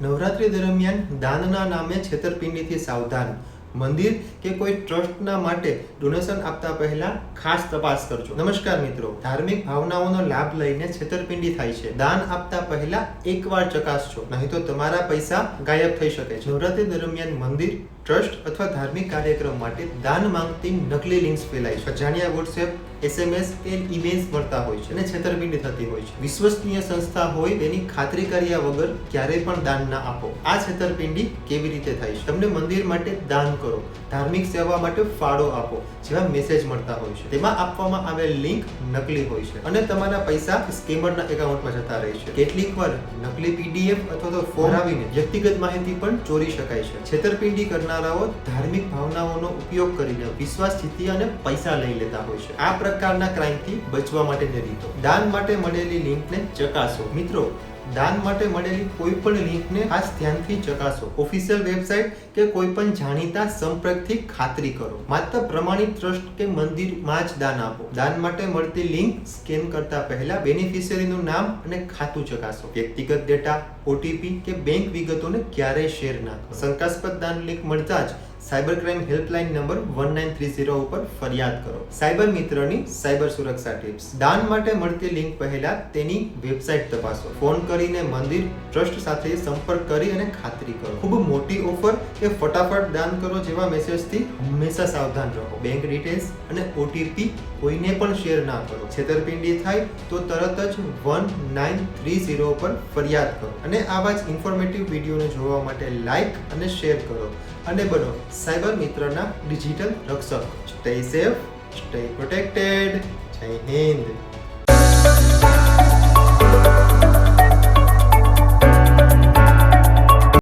નવરાત્રી દરમિયાન દાનના નામે છેતરપિંડીથી સાવધાન. મંદિર કે કોઈ ટ્રસ્ટના માટે ડોનેશન આપતા પહેલા ખાસ તપાસ કરજો. નમસ્કાર મિત્રો. ધાર્મિક ભાવનાઓનો લાભ લઈને છેતરપિંડી થાય છે. દાન આપતા પહેલા એકવાર ચકાસજો. નહીં તો તમારા પૈસા ગાયબ થઈ શકે છે. નવરાત્રી દરમિયાન મંદિર ટ્રસ્ટ અથવા ધાર્મિક કાર્યક્રમ માટે દાન માંગતી નકલી લિંક્સ ફેલાય છે. અજાણ્યા વોટ્સએપ, એસએમએસ કે ઈમેલ્સ મળતા હોય છે અને છેતરપિંડી થતી હોય છે. વિશ્વસનીય સંસ્થા હોય તેની ખાતરી કર્યા વગર ક્યારેય પણ દાન ના આપો. આ છેતરપિંડી કેવી રીતે થાય છે? તમને મંદિર માટે દાન કરો. ધાર્મિક સેવા માટે ફાળો આપો, જેવા મેસેજ મળતા હોય છે. તેમાં આપવામાં આવેલ લિંક નકલી હોય છે અને તમારા પૈસા સ્કેમરના એકાઉન્ટમાં જતા રહે છે. કેટલીક વાર નકલી પીડીએફ અથવા તો ફોરાવીને વ્યક્તિગત માહિતી પણ ચોરી શકાય છે. છેતરપિંડી કરનારાઓ ધાર્મિક ભાવનાઓનો ઉપયોગ કરીને વિશ્વાસ જીતી અને પૈસા લઈ લેતા હોય છે. આ પ્રકારના ક્રાઇમથી બચવા માટેની રીતો દાન માટે મળેલી લિંકને ચકાસો. મિત્રો દાન માટે મળેલી કોઈ પણ લિંકને ખાસ ધ્યાનથી ચકાસો. ઓફિશિયલ વેબસાઇટ કે કોઈ પણ જાણીતા સંપર્કથી ખાતરી કરો. માત્ર પ્રમાણિત ટ્રસ્ટ કે મંદિરમાં જ દાન આપો. દાન માટે મળતી લિંક સ્કેન કરતા પહેલા બેનિફિશિયરીનું નામ અને ખાતું ચકાસો. વ્યક્તિગત ડેટા ઓટીપી કે બેંક વિગતોને ક્યારેય શેર ના કરો. શંકાસ્પદ દાન લિંક મળતા જ cyber crime helpline number one nine three zero ઉપર ફરિયાદ કરો. સાયબર મિત્રની સાયબર સુરક્ષા ટિપ્સ. દાન માટે મળતી લિંક પહેલા તેની વેબસાઇટ તપાસો. ફોન કરીને મંદિર, ટ્રસ્ટ સાથે સંપર્ક કરી અને ખાતરી કરો. ખૂબ મોટી ઓફર કે ફટાફટ દાન કરો જેવા મેસેજથી હંમેશા સાવધાન રહો. બેંક ડિટેલ્સ અને ઓટીપી કોઈને પણ શેર ના કરો. છેતરપિંડી થાય તો તરત જ વન નાઇન થ્રી ઝીરો પર ફરિયાદ કરો. અને આવા જ ઇન્ફોર્મેટિવ વિડીયોને જોવા માટે લાઇક અને શેર કરો. અને બનો સાયબર મિત્રના ડિજિટલ રક્ષક. Stay safe stay protected Jai Hind.